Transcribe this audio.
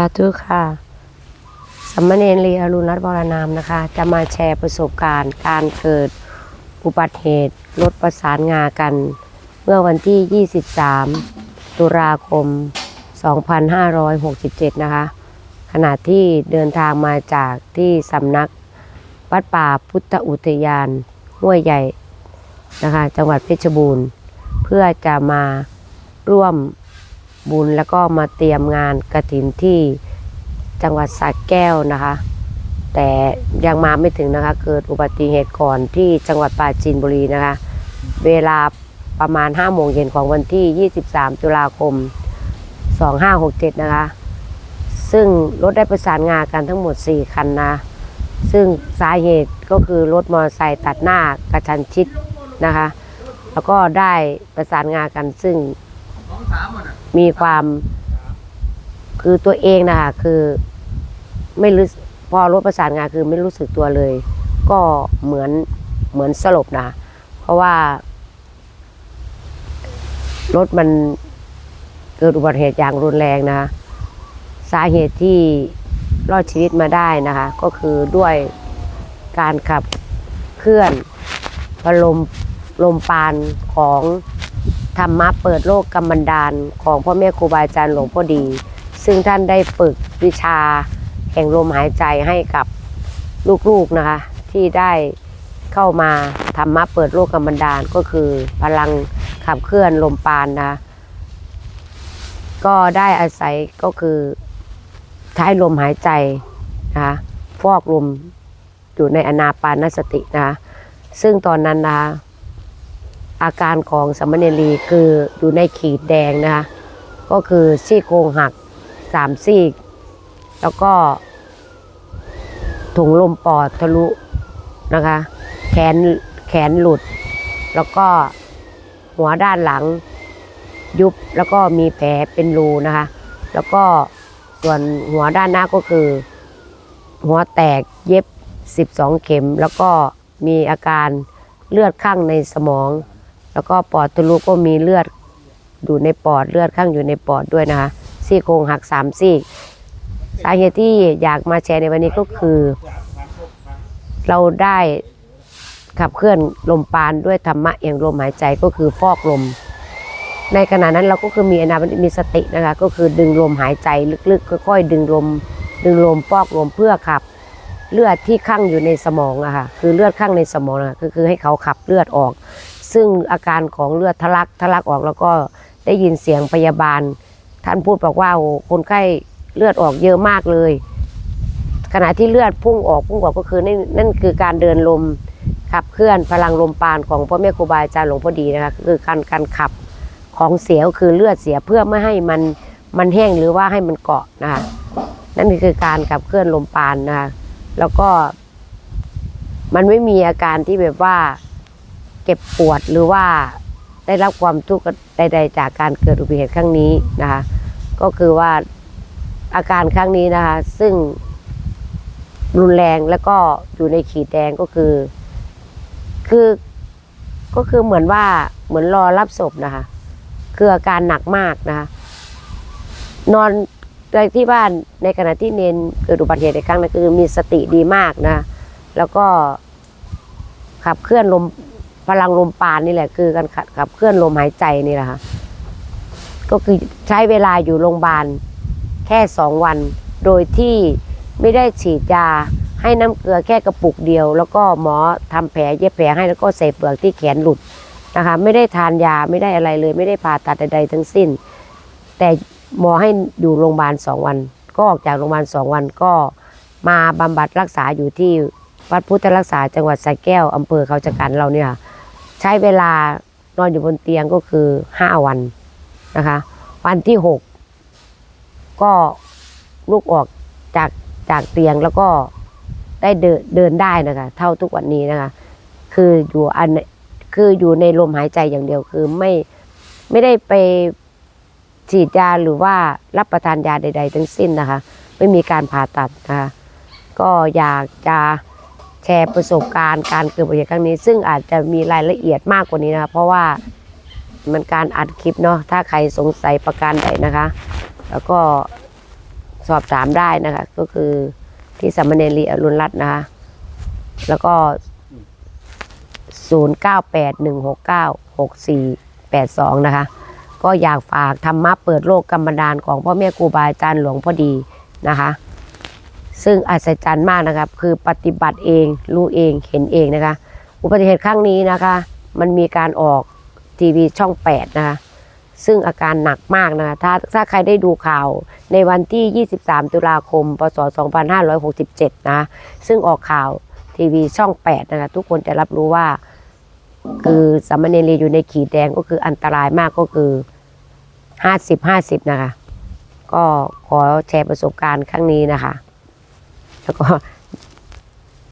าธุค่ะสามเณรลีอรุณรัตน์วรนามนะคะ จะมาแชร์ประสบการณ์การเกิดอุบัติเหตุรถประสานงากัน เมื่อวันที่ 23 ตุลาคม 2567 นะคะ ขณะที่เดินทางมาจากที่สำนักวัดป่าพุทธอุทยานห้วยใหญ่นะคะ จังหวัดเพชรบูรณ์ เพื่อจะมาร่วม บุญแล้วก็มาเตรียมงานกระถินที่จังหวัดสระแก้วนะคะ แต่ยังมาไม่ถึงนะคะ เกิดอุบัติเหตุก่อนที่จังหวัดปราจีนบุรีนะคะ เวลาประมาณ5โมงเย็นของวันที่ 23 ตุลาคม 2567 นะคะ ซึ่งรถได้ประสานงานกันทั้งหมด 4 คันนะ ซึ่งสาเหตุก็คือรถมอเตอร์ไซค์ตัดหน้ากระชันชิดนะคะ แล้วก็ได้ประสานงานกันซึ่ง มีความคือตัวเองนะคะคือไม่รู้พอรถประสานงานคือไม่รู้สึกตัวเลย ก็เหมือนเหมือนสลบนะเพราะว่า รถมันเกิดอุบัติเหตุอย่างรุนแรงนะ สาเหตุที่รอดชีวิตมาได้นะคะ ก็คือด้วยการขับเคลื่อนพลมลมปานของ ธรรมะเปิดโลกกำบันดาลของพ่อแม่ครูบาอาจารย์หลวงพ่อดี ซึ่งท่านได้ฝึกวิชาแห่งลมหายใจให้กับลูกๆนะคะ ที่ได้เข้ามาธรรมะเปิดโลกกำบันดาลก็คือพลังขับเคลื่อนลมปานนะคะก็ได้อาศัยก็คือใช้ลมหายใจนะคะฟอกลมอยู่ในอนาปานสตินะคะซึ่งตอนนั้นนะคะ อาการของสมเณรีคืออยู่ในขีดแดงนะคะก็คือซี่โครงหักสามซี่ แล้วก็ถุงลมปอดทะลุนะคะ แขนแขนหลุด แล้วก็หัวด้านหลังยุบแล้วก็มีแผลเป็นรูนะคะ แล้วก็ส่วนหัวด้านหน้าก็คือ หัวแตกเย็บ 12 เข็ม แล้วก็มีอาการเลือดข้างในสมอง แล้วก็ปอดทะลุก็มีเลือดอยู่ในปอดเลือดข้างอยู่ในปอดด้วยนะคะซี่โครงหักสามซี่สาเหตุที่อยากมาแชร์ในวันนี้ก็คือ เราได้ขับเคลื่อนลมปานด้วยธรรมะอย่างลมหายใจก็คือฟอกลม ในขณะนั้นเราก็คือมีอนามีสตินะคะก็คือดึงลมหายใจลึกๆค่อยๆดึงลม ดึงลมฟอกลมเพื่อขับเลือดที่ข้างอยู่ในสมองอะค่ะคือเลือดข้างในสมองอะก็คือให้เขาขับเลือดออก ซึ่งอาการของเลือดทะลักทะลักออกแล้วก็ได้ยินเสียงพยาบาล ท่านพูดบอกว่าคนไข้เลือดออกเยอะมากเลย ขณะที่เลือดพุ่งออกพุ่งออกก็คือนั่นนั่นคือการเดินลมขับเคลื่อนพลังลมปานของพ่อแม่ครูบาอาจารย์หลวงพ่อดีนะคะคือการการขับของเสียก็คือเลือดเสียเพื่อไม่ให้มันมันแห้งหรือว่าให้มันเกาะนะคะนั่นคือการขับเคลื่อนลมปานนะคะแล้วก็มันไม่มีอาการที่แบบว่า เก็บปวดหรือว่าได้รับความทุกข์ใด ๆ จากการเกิดอุบัติเหตุครั้งนี้นะคะ ก็คือว่าอาการครั้งนี้นะคะ ซึ่งรุนแรงแล้วก็อยู่ในขีดแดงก็คือ คือก็คือเหมือนว่าเหมือนรอรับศพนะคะ คืออาการหนักมากนะคะ นอนในที่บ้านในขณะที่เนนเกิดอุบัติเหตุในครั้งนั้นคือมีสติดีมากนะ แล้วก็ขับเคลื่อนลม พลังลมปานนี่แหละคือการขับขับเคลื่อนลมหายใจนี่แหละค่ะก็คือใช้เวลาอยู่โรงพยาบาลแค่สองวัน โดยที่ไม่ได้ฉีดยาให้น้ำเกลือแค่กระปุกเดียว แล้วก็หมอทำแผลเย็บแผลให้แล้วก็ใส่เปลือกที่แขนหลุดนะคะไม่ได้ทานยาไม่ได้อะไรเลย ไม่ได้ผ่าตัดใดๆทั้งสิ้น แต่หมอให้อยู่โรงพยาบาลสองวัน ก็ออกจากโรงพยาบาลสองวันก็มาบำบัดรักษาอยู่ที่วัดพุทธรักษาจังหวัดสระแก้วอำเภอเขาจักันเราเนี่ยค่ะ ใช้เวลานอนอยู่บนเตียงก็คือห้าวันนะคะ วันที่หกก็ลุกออกจากจากเตียงแล้วก็ได้เดินเดินได้นะคะ เท่าทุกวันนี้นะคะ คืออยู่อันคืออยู่ในลมหายใจอย่างเดียวคือไม่ไม่ได้ไปฉีดยาหรือว่ารับประทานยาใด ๆ ทั้งสิ้นนะคะ ไม่มีการผ่าตัดนะคะ ก็อยากจะ แชร์ประสบการณ์การเกิดอุบัติเหตุครั้งนี้ ซึ่งอาจจะมีรายละเอียดมากกว่านี้นะคะเพราะว่ามันการอัดคลิปเนาะถ้าใครสงสัยประการใดนะคะ แล้วก็สอบถามได้นะคะ ก็คือที่สามเณรีอรุณรัตน์นะคะ แล้วก็ 0981696482 นะคะ ก็อยากฝากธรรมะเปิดโลกกรรมดานของพ่อแม่ครูบาอาจารย์หลวงพ่อดีนะคะ ซึ่งอัศจรรย์มากนะครับ คือปฏิบัติเองรู้เองเห็นเองนะคะ อุบัติเหตุครั้งนี้นะคะ มันมีการออกทีวีช่อง 8 นะคะ ซึ่งอาการหนักมากนะคะ ถ้าถ้าใครได้ดูข่าวในวันที่ 23 ตุลาคม พศ 2567 นะ ซึ่งออกข่าวทีวีช่อง 8 นะคะ ทุกคนจะรับรู้ว่า คือสามเณรีอยู่ในขีดแดงก็คืออันตรายมากก็คือ 50 50 นะคะ ก็ขอแชร์ประสบการณ์ครั้งนี้นะคะ แล้วก็